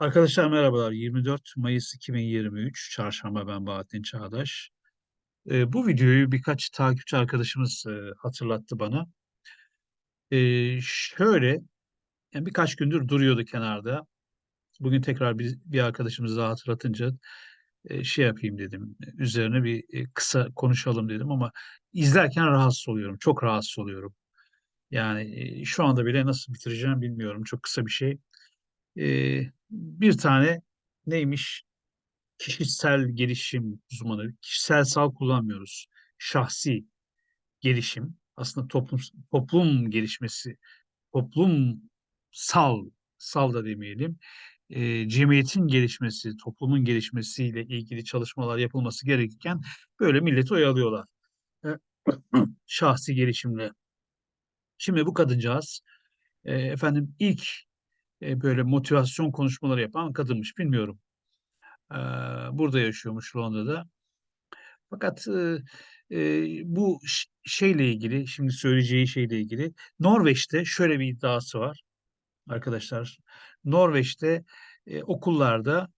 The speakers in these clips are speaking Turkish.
Arkadaşlar merhabalar. 24 Mayıs 2023 Çarşamba ben Bahattin Çağdaş. Ee, bu videoyu birkaç takipçi arkadaşımız e, hatırlattı bana. Ee, şöyle yani birkaç gündür duruyordu kenarda. Bugün tekrar bir, bir arkadaşımız daha hatırlatınca e, şey yapayım dedim. Üzerine bir e, kısa konuşalım dedim ama izlerken rahatsız oluyorum. Çok rahatsız oluyorum. Yani e, şu anda bile nasıl bitireceğim bilmiyorum. Çok kısa bir şey. Ee, bir tane neymiş? kişisel gelişim uzmanı, kişisel sal kullanmıyoruz. Şahsi gelişim, aslında toplum toplum gelişmesi, toplumsal, sal da demeyelim, e, cemiyetin gelişmesi, toplumun gelişmesiyle ilgili çalışmalar yapılması gerekirken böyle milleti oyalıyorlar. E, şahsi gelişimle. Şimdi bu kadıncağız e, efendim ilk e, böyle motivasyon konuşmaları yapan kadınmış bilmiyorum. E, burada yaşıyormuş Londra'da. Fakat e, bu şeyle ilgili, şimdi söyleyeceği şeyle ilgili Norveç'te şöyle bir iddiası var arkadaşlar. Norveç'te e, okullarda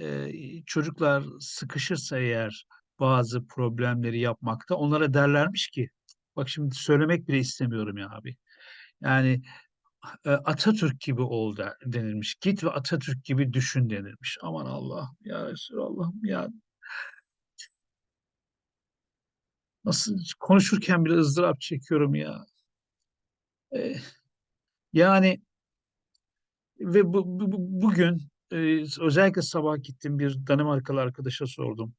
e, çocuklar sıkışırsa eğer bazı problemleri yapmakta onlara derlermiş ki bak şimdi söylemek bile istemiyorum ya abi. Yani Atatürk gibi ol denilmiş. Git ve Atatürk gibi düşün denilmiş. Aman Allah ya Resulallah ya Nasıl konuşurken bile ızdırap çekiyorum ya. Eh, yani ve bu- bu- bugün e, özellikle sabah gittim bir Danimarkalı arkadaşa sordum.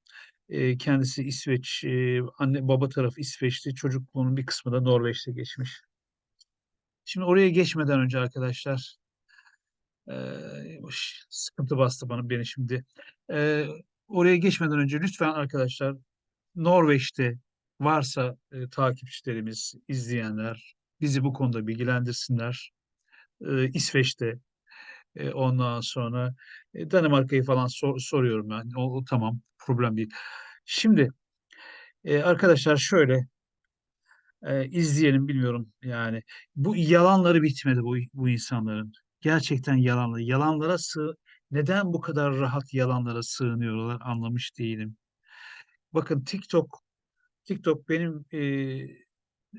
E, kendisi İsveç, e, anne baba tarafı İsveçli, çocukluğunun bir kısmı da Norveç'te geçmiş. Şimdi oraya geçmeden önce arkadaşlar e, sıkıntı bastı bana beni şimdi. E, oraya geçmeden önce lütfen arkadaşlar Norveç'te varsa e, takipçilerimiz, izleyenler bizi bu konuda bilgilendirsinler. E, İsveç'te e, ondan sonra e, Danimarka'yı falan sor- soruyorum ben. O, o tamam problem değil. Şimdi e, arkadaşlar şöyle e, izleyelim bilmiyorum yani bu yalanları bitmedi bu bu insanların. Gerçekten yalanları. Yalanlara sığ neden bu kadar rahat yalanlara sığınıyorlar anlamış değilim. Bakın TikTok TikTok benim e,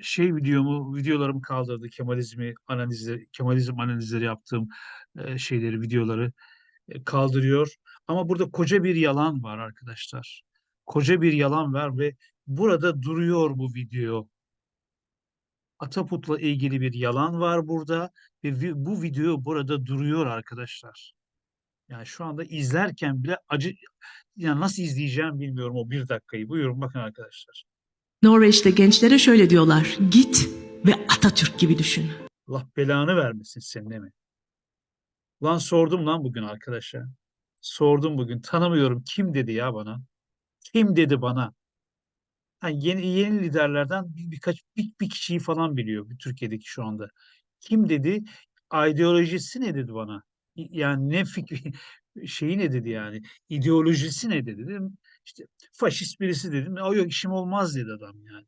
şey videomu, videolarımı kaldırdı. Kemalizmi analizleri, Kemalizm analizleri yaptığım e, şeyleri, videoları e, kaldırıyor. Ama burada koca bir yalan var arkadaşlar. Koca bir yalan var ve burada duruyor bu video. Ataput'la ilgili bir yalan var burada ve bu video burada duruyor arkadaşlar. Yani şu anda izlerken bile acı, yani nasıl izleyeceğim bilmiyorum o bir dakikayı. Buyurun bakın arkadaşlar. Norveç'te gençlere şöyle diyorlar. Git ve Atatürk gibi düşün. Allah belanı vermesin senin değil mi? Lan sordum lan bugün arkadaşa. Sordum bugün. Tanımıyorum. Kim dedi ya bana? Kim dedi bana? Ha, yeni yeni liderlerden bir, birkaç bir, bir kişiyi falan biliyor Türkiye'deki şu anda. Kim dedi? İdeolojisi ne dedi bana? Yani ne fikri şeyi ne dedi yani? İdeolojisi ne dedi? Dedim işte faşist birisi dedim. O yok işim olmaz dedi adam yani.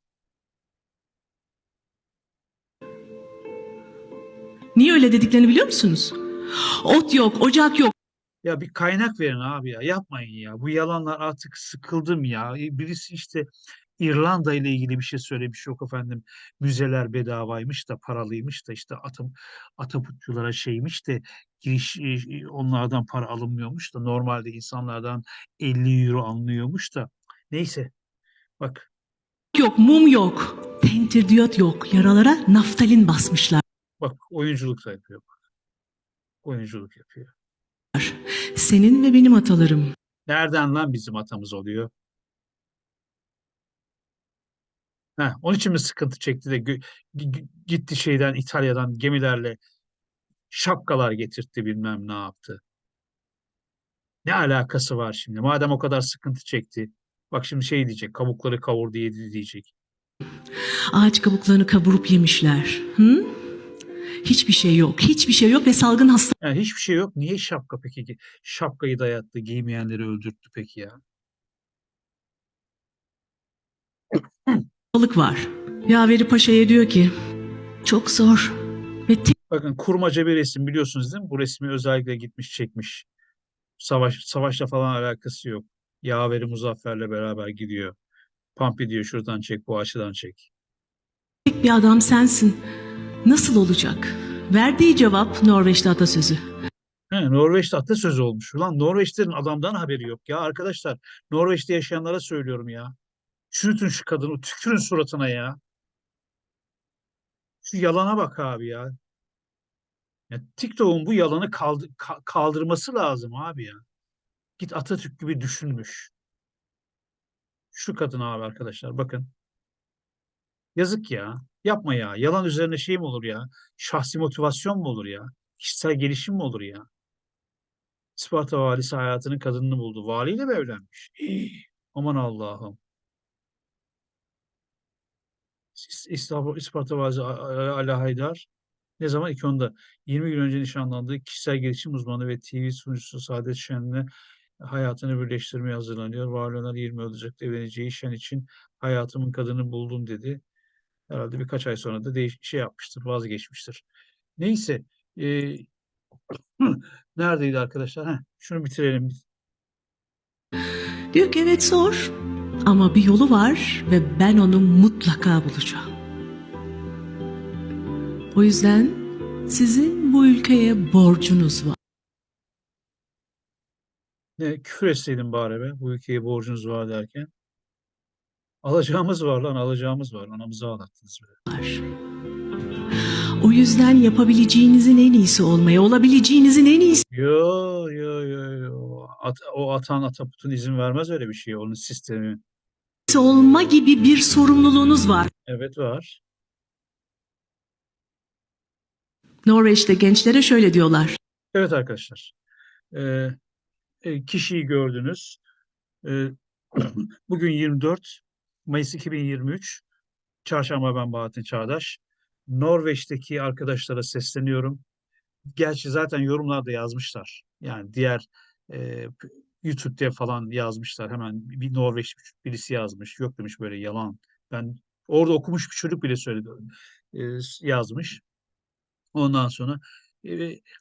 Niye öyle dediklerini biliyor musunuz? Ot yok, ocak yok. Ya bir kaynak verin abi ya. Yapmayın ya. Bu yalanlar artık sıkıldım ya. E, Birisi işte İrlanda ile ilgili bir şey söylemiş yok efendim. Müzeler bedavaymış da paralıymış da işte atım ataputçulara şeymiş de giriş e, e, onlardan para alınmıyormuş da normalde insanlardan 50 euro alınıyormuş da. Neyse bak Yok, mum yok. Tentürdiyot yok. Yaralara naftalin basmışlar. bak oyunculuk da yapıyor. Bak. Oyunculuk yapıyor. Senin ve benim atalarım. Nereden lan bizim atamız oluyor? Heh, onun için mi sıkıntı çekti de gitti şeyden İtalya'dan gemilerle şapkalar getirtti bilmem ne yaptı. Ne alakası var şimdi? Madem o kadar sıkıntı çekti. Bak şimdi şey diyecek, kabukları kavurdu yedi diyecek. Ağaç kabuklarını kavurup yemişler. Hı? Hiçbir şey yok. Hiçbir şey yok ve salgın Yani hiçbir şey yok. Niye şapka peki? Şapkayı dayattı, giymeyenleri öldürttü peki ya? Hastalık var. Yaveri Paşa'ya diyor ki çok zor ve tek Bakın kurmaca bir resim biliyorsunuz değil mi? Bu resmi özellikle gitmiş çekmiş. Savaş, savaşla falan alakası yok. Yaveri Muzaffer'le beraber gidiyor. Pampi diyor şuradan çek, bu açıdan çek. Bir adam sensin. Nasıl olacak? Verdiği cevap Norveçli atasözü. He, Norveç'te atasözü olmuş. Ulan Norveçlerin adamdan haberi yok ya arkadaşlar. Norveç'te yaşayanlara söylüyorum ya. Çürütün şu kadını, tükürün suratına ya. Şu yalana bak abi ya. Ya TikTok'un bu yalanı kaldı- ka- kaldırması lazım abi ya. Git Atatürk gibi düşünmüş. Şu kadın abi arkadaşlar bakın. Yazık ya. Yapma ya. Yalan üzerine şey mi olur ya? Şahsi motivasyon mu olur ya? Kişisel gelişim mi olur ya? Isparta valisi hayatının kadınını buldu. Valiyle mi evlenmiş? Aman Allah'ım. İs- İstanbul, Isparta valisi A- A- Ali Haydar ne zaman? 2010'da. 20 gün önce nişanlandığı kişisel gelişim uzmanı ve TV sunucusu Saadet Şen'le hayatını birleştirmeye hazırlanıyor. Vali Öner 20 Ocak'ta evleneceği Şen için hayatımın kadını buldum dedi. Herhalde birkaç ay sonra da değiş şey yapmıştır, vazgeçmiştir. Neyse, e, neredeydi arkadaşlar? Heh, şunu bitirelim. Diyor ki evet zor ama bir yolu var ve ben onu mutlaka bulacağım. O yüzden sizin bu ülkeye borcunuz var. Ne, küfür etseydim bari be, bu ülkeye borcunuz var derken. Alacağımız var lan, alacağımız var. Anamızı ağlattınız be. O yüzden yapabileceğinizin en iyisi olmaya, olabileceğinizin en iyisi Yo, yo, yo, yo. At, o atan ataputun izin vermez öyle bir şey. Onun sistemi. Olma gibi bir sorumluluğunuz var. Evet var. Norveç'te gençlere şöyle diyorlar. Evet arkadaşlar. Ee, e, kişiyi gördünüz. Ee, bugün 24 Mayıs 2023. Çarşamba ben Bahattin Çağdaş. Norveç'teki arkadaşlara sesleniyorum. Gerçi zaten yorumlarda yazmışlar. Yani diğer e, YouTube'da falan yazmışlar. Hemen bir Norveç birisi yazmış. Yok demiş böyle yalan. Ben orada okumuş bir çocuk bile söyledi. yazmış. Ondan sonra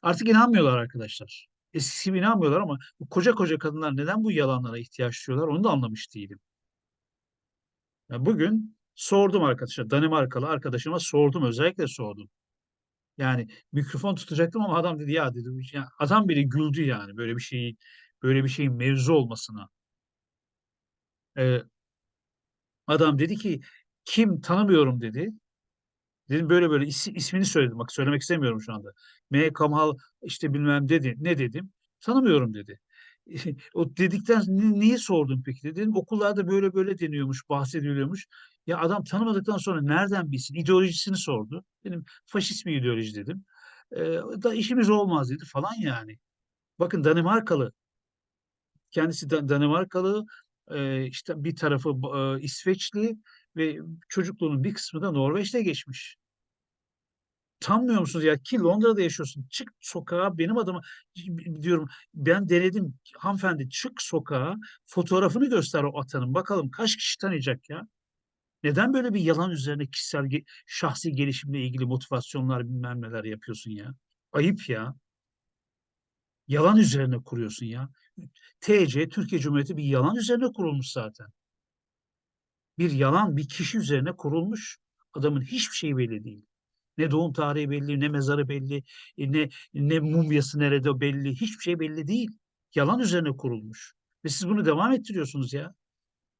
artık inanmıyorlar arkadaşlar. Eskisi gibi inanmıyorlar ama koca koca kadınlar neden bu yalanlara ihtiyaç duyuyorlar onu da anlamış değilim. Bugün sordum arkadaşa, Danimarkalı arkadaşıma sordum, özellikle sordum. Yani mikrofon tutacaktım ama adam dedi ya dedi. Ya adam bile güldü yani böyle bir şeyi böyle bir şeyin mevzu olmasına. Ee, adam dedi ki kim tanımıyorum dedi. Dedim böyle böyle is- ismini söyledim. Bak söylemek istemiyorum şu anda. M. Kamal işte bilmem dedi. Ne dedim? Tanımıyorum dedi. o dedikten "Ne- niye sordun peki dedi. Dedim okullarda böyle böyle deniyormuş, bahsediliyormuş. Ya adam tanımadıktan sonra nereden bilsin? İdeolojisini sordu. Dedim faşist bir ideoloji dedim. Ee, da işimiz olmaz dedi falan yani. Bakın Danimarkalı. Kendisi Dan- Danimarkalı. işte bir tarafı İsveçli ve çocukluğunun bir kısmı da Norveç'te geçmiş. Utanmıyor musunuz ya ki Londra'da yaşıyorsun. Çık sokağa benim adıma diyorum ben denedim hanımefendi çık sokağa fotoğrafını göster o atanın bakalım kaç kişi tanıyacak ya. Neden böyle bir yalan üzerine kişisel şahsi gelişimle ilgili motivasyonlar bilmem neler yapıyorsun ya? Ayıp ya. Yalan üzerine kuruyorsun ya. TC Türkiye Cumhuriyeti bir yalan üzerine kurulmuş zaten. Bir yalan bir kişi üzerine kurulmuş. Adamın hiçbir şeyi belli değil. Ne doğum tarihi belli, ne mezarı belli, e, ne ne mumyası nerede belli, hiçbir şey belli değil. Yalan üzerine kurulmuş. Ve siz bunu devam ettiriyorsunuz ya.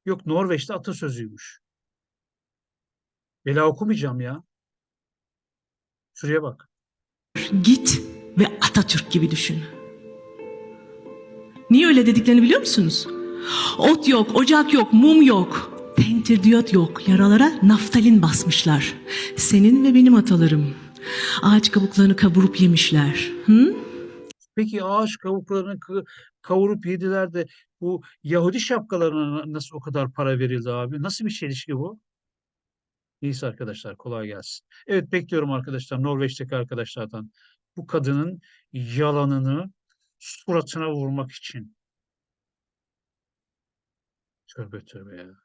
Yok Norveç'te atasözüymüş. Bela okumayacağım ya. Şuraya bak. Git ve Atatürk gibi düşün. Niye öyle dediklerini biliyor musunuz? Ot yok, ocak yok, mum yok. Tentürdiyot yok. Yaralara naftalin basmışlar. Senin ve benim atalarım. Ağaç kabuklarını kavurup yemişler. Hı? Peki ağaç kavuklarını kı- kavurup yediler de bu Yahudi şapkalarına na- nasıl o kadar para verildi abi? Nasıl bir çelişki bu? Neyse arkadaşlar kolay gelsin. Evet bekliyorum arkadaşlar Norveç'teki arkadaşlardan bu kadının yalanını suratına vurmak için. Tövbe tövbe ya.